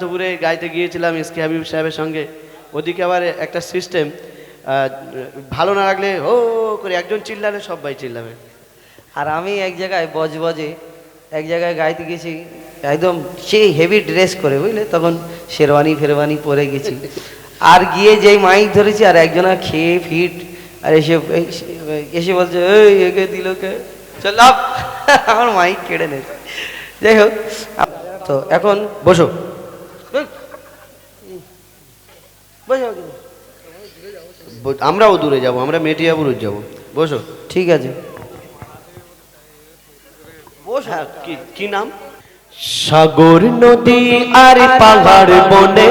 শান্তপুরে গাইতে গিয়েছিলাম S K Habib সাহেবের সঙ্গে। ওদিকে আবার একটা সিস্টেম ভালো না লাগলে ও করে একজন চিল্লালে সবাই চিল্লাবে। আর আমি এক জায়গায় বজ বজে, এক জায়গায় গাইতে গেছি, একদম সেই হেভি ড্রেস করে, বুঝলে? তখন শেরওয়ানি ফেরওয়ানি পরে গেছি। আর গিয়ে যেই মাইক ধরেছি, আর একজনা খেয়ে ফিট, আর এসে এসে বলছে, এই, একে দিল কে? চল আমার মাইক কেড়ে নে যাই হোক, তো এখন বসো। বসো। আমরাও দূরে যাব আমরা মেটিয়াপুর যাব। বসো। ঠিক আছে। হ্যাঁ কি কি নাম? সাগর নদী আর পাহাড় বনে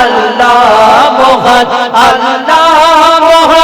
আল্লাহ মহান আল্লাহ মহান।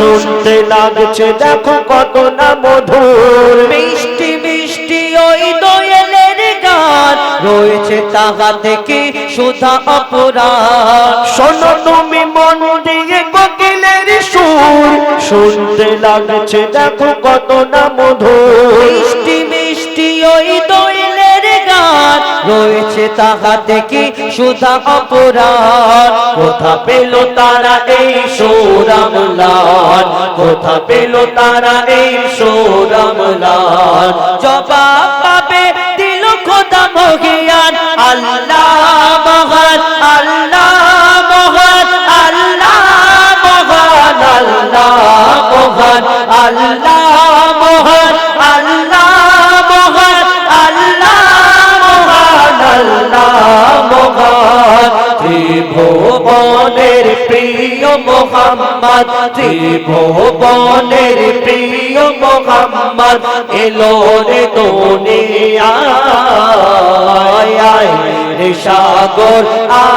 শুনতে লাগছে দেখো কত না মধুর। মিষ্টি মিষ্টি ওই দোয়েলের গান। রয়েছে তাহা থেকে সুধা অপরাধ। শোনো তুমি মন দিয়ে কোকিলের সুর। শুনতে লাগছে দেখো কত না মধুর। রয়েছে তাহা থেকে সুধা অপরাধ। কোথা পেল তারা এই সৌরামলান? কোথা পেল তারা এই সৌরামলান? জবাব পাবে দিল খোদা মহিয়ান। আল্লাহ মহান আল্লাহ মহান আল্লাহ মহান আল্লাহ মহান, আল্লাহ মোহাম্মদ, ত্রিভুবনের প্রিয় মোহাম্মদ, এলো রে দুনিয়ায়। সাগর,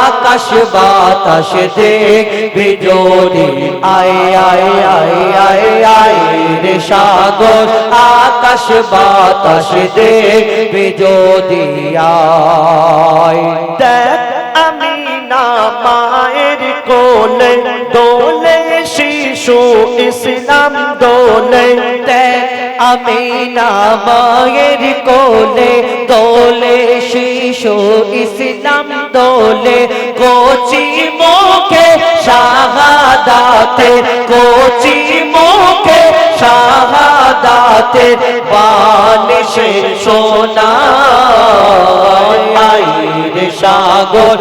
আকাশ বাতাস দেখ বিজোরি আয় আয় আয় আয় আয় সাগর, আকাশ বাতাস দেখ বিজোরি আয়। দেখ আমি না মায়ের কোলে, দোলে শিশু ইসলাম দোলে দেখ আমি না মায়ের কোলে, দোলে শিশু ইসলাম দোলে, কোচি মুখে শাহাদাতে, কোচি মুখে শাহাদাতে বানিশে সাগর,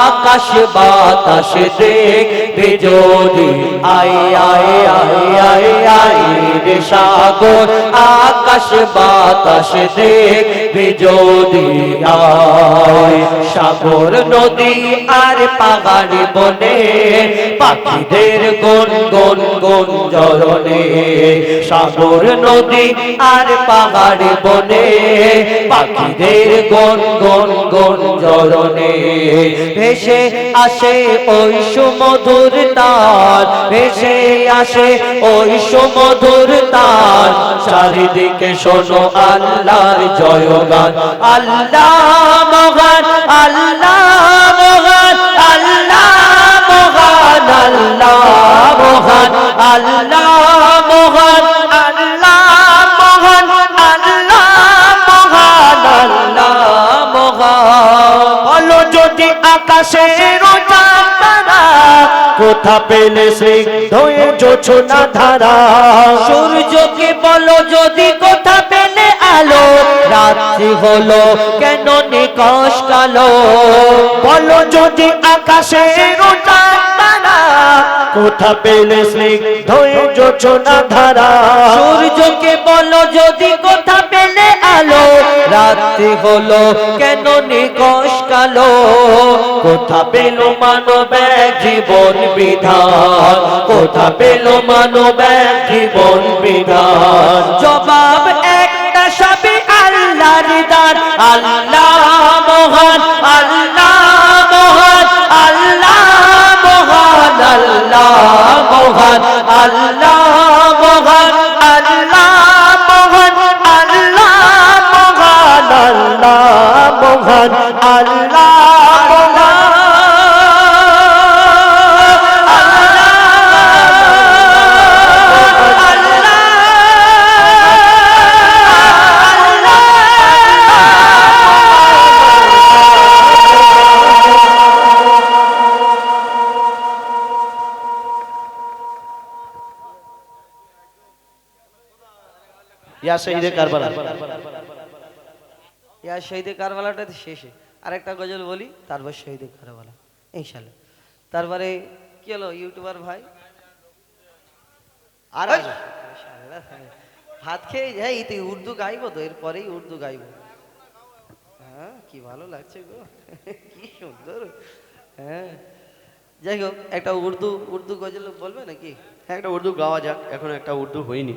আকাশ, বাতাস দেখ বিজোরি আই আই আই আই আই রে সাগর, আকাশ, বাতাস দেখ বিজোরি আয় সাগর নদী আর পাহাড় বনে, পাখিদের গন গন গন জরনে সাগর নদী আর পাহাড় বনে, পাখিদের গন গন গন জরনে ভেসে আসে ওই সুমধুর তার, ভেসে আসে ওই সুমধুর তার। চারিদিকে শোনো আল্লাহর জয়গান। আল্লাহ মহান আল্লাহ মহান আল্লাহ মহান আল্লাহ মহান, আল্লাহ কোথা পেলে স্নিগ্ধ এ জোছনা ধারা। সূর্যকে বলো যদি কোথা পেলে আলো রাত্রি হলো কেন নিকশ কালো? বলো যদি আকাশে কোথা পেলে স্নিগ্ধ এ জোছনা ধারা। সূর্যকে বলো যদি কোথা পেলে রাত্রি হলো, কেন নিকশ কালো? কোথা পেল মানব জীবন বিধান? কোথা পেল মানব জীবন বিধান? জবাব একটা সবই আল্লাহর দান। আল্লাহ মহান আল্লাহ মহান আল্লাহ মহান আল্লাহ মহান, আল্লাহ ইয়া শহীদে কারবালা। ইয়া শহীদে কারবালাটা শেষে। আরেকটা গজল বলি তারপর শহীদে কারবালা ইনশাল্লাহ তারপরে কি হলো ইউটিউবার ভাই? আর! ভাত খেয়ে তুই উর্দু গাইবো তো এরপরেই উর্দু গাইবো। হ্যাঁ কি ভালো লাগছে গো। কি সুন্দর। হ্যাঁ যাই হোক একটা উর্দু উর্দু গজল বলবে নাকি? হ্যাঁ একটা উর্দু গাওয়া যাক এখন একটা উর্দু হয়নি।